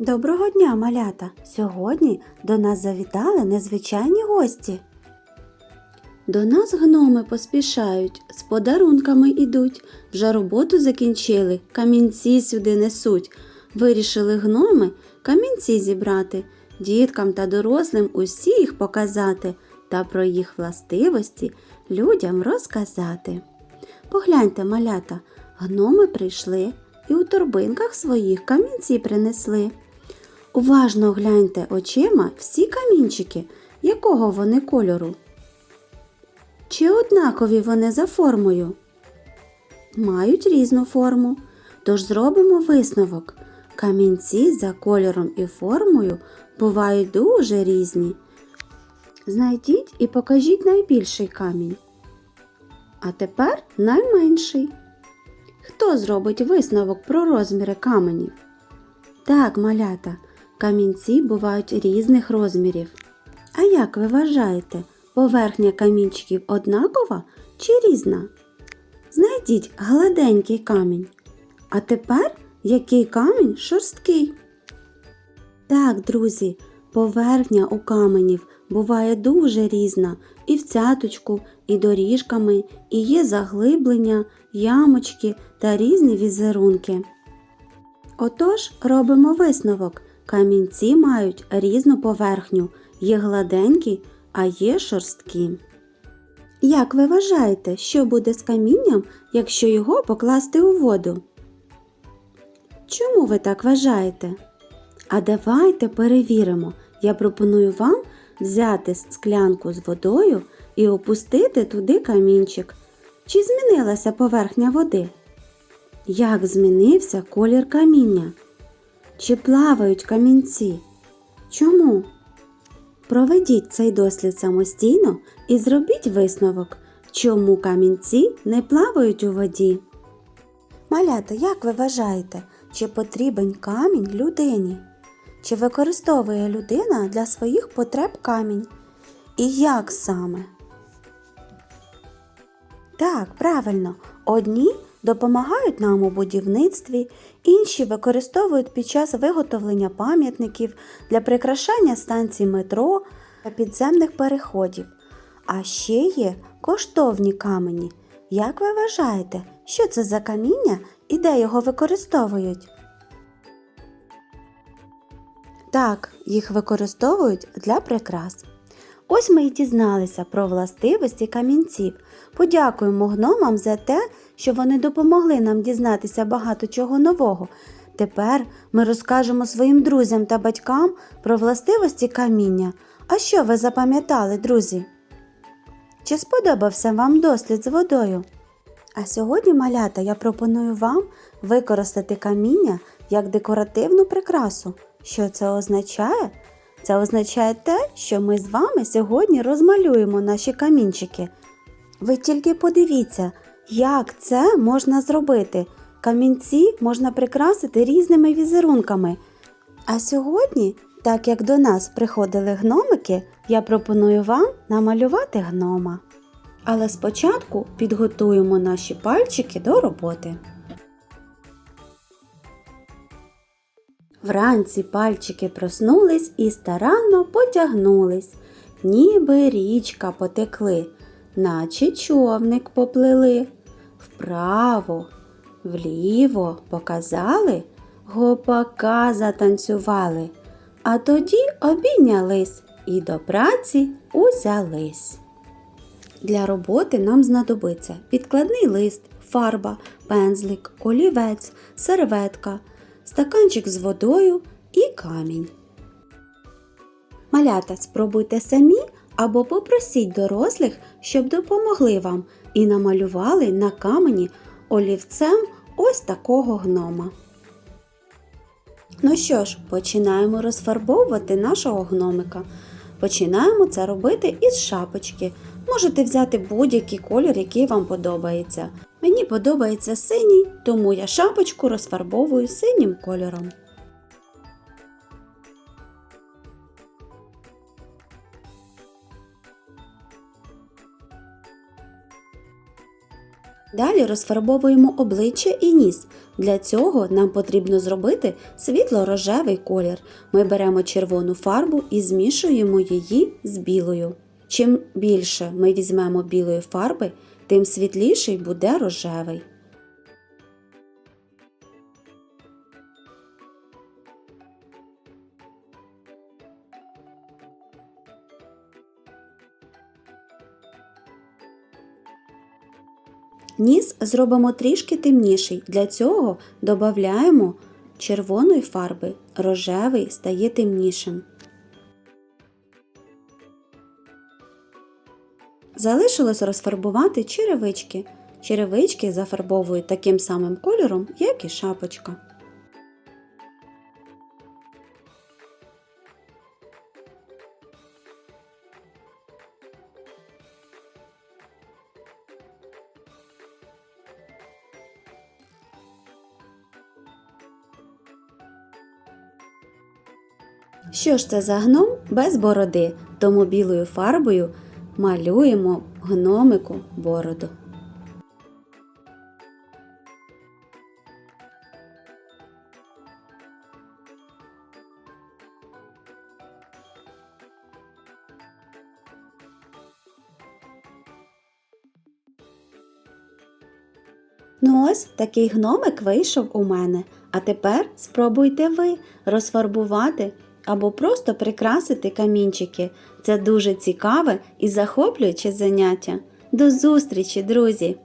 Доброго дня, малята! Сьогодні до нас завітали незвичайні гості. До нас гноми поспішають, з подарунками ідуть. Вже роботу закінчили, камінці сюди несуть. Вирішили гноми камінці зібрати, діткам та дорослим усі їх показати та про їх властивості людям розказати. Погляньте, малята, гноми прийшли і у торбинках своїх камінці принесли. Уважно гляньте очима всі камінчики, якого вони кольору. Чи однакові вони за формою? Мають різну форму. Тож зробимо висновок. Камінці за кольором і формою бувають дуже різні. Знайдіть і покажіть найбільший камінь. А тепер найменший. Хто зробить висновок про розміри каменів? Так, малята, камінці бувають різних розмірів. А як ви вважаєте, поверхня камінчиків однакова чи різна? Знайдіть гладенький камінь. А тепер який камінь шорсткий? Так, друзі, поверхня у каменів буває дуже різна і в цяточку, і доріжками, і є заглиблення, ямочки та різні візерунки. Отож, робимо висновок. Камінці мають різну поверхню, є гладенькі, а є шорсткі. Як ви вважаєте, що буде з камінням, якщо його покласти у воду? Чому ви так вважаєте? А давайте перевіримо. Я пропоную вам взяти склянку з водою і опустити туди камінчик. Чи змінилася поверхня води? Як змінився колір каміння? Чи плавають камінці? Чому? Проведіть цей дослід самостійно і зробіть висновок, чому камінці не плавають у воді. Малята, як ви вважаєте, чи потрібен камінь людині? Чи використовує людина для своїх потреб камінь? І як саме? Так, правильно, одні допомагають нам у будівництві, інші використовують під час виготовлення пам'ятників для прикрашання станцій метро та підземних переходів. А ще є коштовні камені. Як ви вважаєте, що це за каміння і де його використовують? Так, їх використовують для прикрас. Ось ми й дізналися про властивості камінців. Подякуємо гномам за те, що вони допомогли нам дізнатися багато чого нового. Тепер ми розкажемо своїм друзям та батькам про властивості каміння. А що ви запам'ятали, друзі? Чи сподобався вам дослід з водою? А сьогодні, малята, я пропоную вам використати каміння як декоративну прикрасу. Що це означає? Це означає те, що ми з вами сьогодні розмалюємо наші камінчики. Ви тільки подивіться, як це можна зробити. Камінці можна прикрасити різними візерунками. А сьогодні, так як до нас приходили гномики, я пропоную вам намалювати гнома. Але спочатку підготуємо наші пальчики до роботи. Вранці пальчики проснулись і старанно потягнулись, ніби річка потекли, наче човник поплили. Вправо, вліво показали, гопака затанцювали, а тоді обійнялись і до праці узялись. Для роботи нам знадобиться підкладний лист, фарба, пензлик, олівець, серветка, стаканчик з водою і камінь. Малята, спробуйте самі або попросіть дорослих, щоб допомогли вам і намалювали на камені олівцем ось такого гнома. Ну що ж, починаємо розфарбовувати нашого гномика. Починаємо це робити із шапочки. Можете взяти будь-який колір, який вам подобається. Мені подобається синій, тому я шапочку розфарбовую синім кольором. Далі розфарбовуємо обличчя і ніс. Для цього нам потрібно зробити світло-рожевий колір. Ми беремо червону фарбу і змішуємо її з білою. Чим більше ми візьмемо білої фарби, тим світліший буде рожевий. Ніс зробимо трішки темніший. Для цього додаємо червоної фарби. Рожевий стає темнішим. Залишилось розфарбувати черевички. Черевички зафарбовують таким самим кольором, як і шапочка. Що ж це за гном без бороди, тому білою фарбою малюємо гномику бороду. Ну ось такий гномик вийшов у мене. А тепер спробуйте ви розфарбувати або просто прикрасити камінчики. Це дуже цікаве і захоплююче заняття. До зустрічі, друзі!